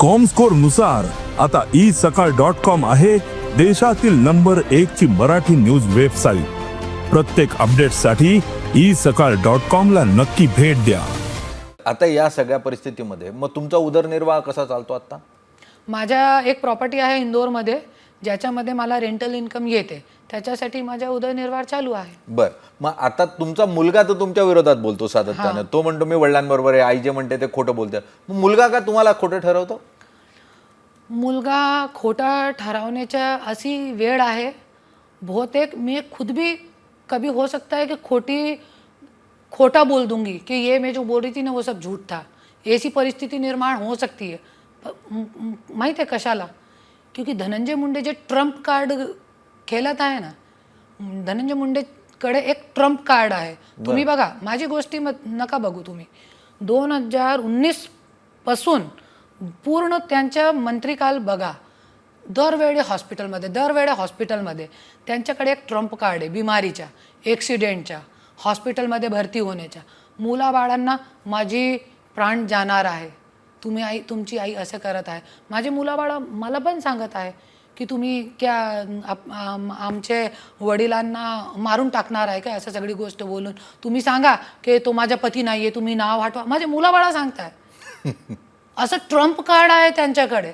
कॉमस्कोरनुसार आता ई सकाळ dot com आहे देशातील नंबर एक ची मराठी न्यूज वेबसाईट प्रत्येक अपडेटसाठी ई सकाळ डॉट कॉम ला नक्की भेट द्या. आता या सगळ्या परिस्थितीमध्ये मग तुमचा उदरनिर्वाह कसा चालतो आता माझ्या एक प्रॉपर्टी आहे इंदोरमध्ये. ज्याच्यामध्ये मला रेंटल इन्कम येते त्याच्यासाठी माझा उदरनिर्वाह चालू आहे. बर. मग आता तुमचा मुलगा तर तुमच्या विरोधात बोलतो सातत्यानं. तो म्हणतो मी वडिलांबरोबर आहे आई जे म्हणते ते खोटं बोलते. मग मुलगा का तुम्हाला खोटं ठरवतो? मुलगा खोटा ठरवण्याच्या अशी वेळ आहे. बहुतेक मैं खुद भी कभी हो सकता है कि खोटी खोटा बोल दूंगी कि ये मैं जो बोल रही थी ना वो सब झूठ था. ऐसी परिस्थिती निर्माण हो सकती है. माहिती आहे कशाला? क्योंकि धनंजय मुंडे जे ट्रम्प कार्ड खेळत आहे ना धनंजय मुंडेकडे एक ट्रम्प कार्ड आहे. तुम्ही बघा माझी गोष्टी मत नका बघू तुम्ही. दोन हजार उन्नीसपासून पूर्ण त्यांच्या मंत्रिकाल बघा. दरवेळी हॉस्पिटलमध्ये दरवेळी हॉस्पिटलमध्ये त्यांच्याकडे एक ट्रम्प कार्ड आहे बिमारीच्या ॲक्सिडेंटच्या हॉस्पिटलमध्ये भरती होण्याच्या. मुलाबाळांना माझी प्राण जाणार आहे. तुम्ही आई तुमची आई असं करत आहे. माझे मुलाबाळा मला पण सांगत आहे की तुम्ही क्या आमचे वडिलांना मारून टाकणार आहे का असं सगळी गोष्ट बोलून तुम्ही सांगा की तो माझा पती नाही आहे तुम्ही नाव हटवा. माझे मुलाबाळा सांगताय. असं ट्रम्प कार्ड आहे त्यांच्याकडे.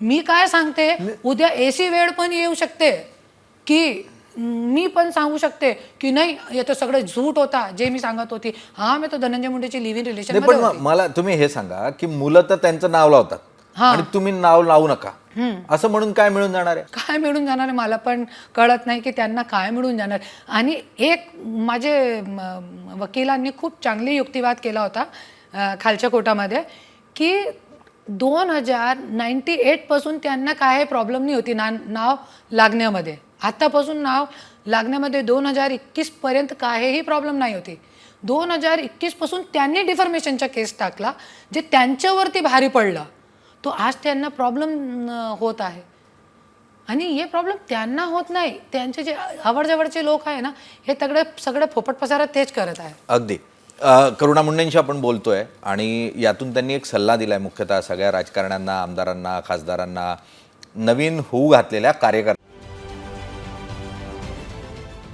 मी काय सांगते? उद्या एसी वेळ पण येऊ शकते की मी पण सांगू शकते की नाही हे तर सगळं झूट होता जे मी सांगत होती. हा मी तो धनंजय मुंडेची लिव्ह इन रिलेशन नाही पण मला तुम्ही हे सांगा की मुलं तर त्यांचं नाव लावतात आणि तुम्ही नाव लावू नका. असं म्हणून काय मिळून जाणार आहे? काय मिळून जाणार आहे मला पण कळत नाही की त्यांना काय मिळून जाणार. आणि एक माझे म, वकिलांनी खूप चांगली युक्तिवाद केला होता अ, खालच्या कोर्टामध्ये की दोन हजार नाईन्टी एटपासून त्यांना काय प्रॉब्लेम नाही होती ना नाव लागण्यामध्ये. आत्तापासून नाव लागण्यामध्ये दोन हजार एकवीसपर्यंत काहीही प्रॉब्लेम नाही होती. दोन हजार एकवीसपासून त्यांनी डिफॉर्मेशनचा केस टाकला जे त्यांच्यावरती भारी पडलं. तो आज त्यांना प्रॉब्लेम होत आहे. आणि हे प्रॉब्लेम त्यांना होत नाही. त्यांचे जे आवडजवळचे लोक आहे ना हे सगळे सगळे फोपट पसारा तेच करत आहे. अगदी. करुणा मुंडेंशी आपण बोलतोय आणि यातून त्यांनी एक सल्ला दिलाय मुख्यतः सगळ्या राजकारण्यांना आमदारांना खासदारांना. नवीन होऊ घातलेल्या कार्यकर्त्या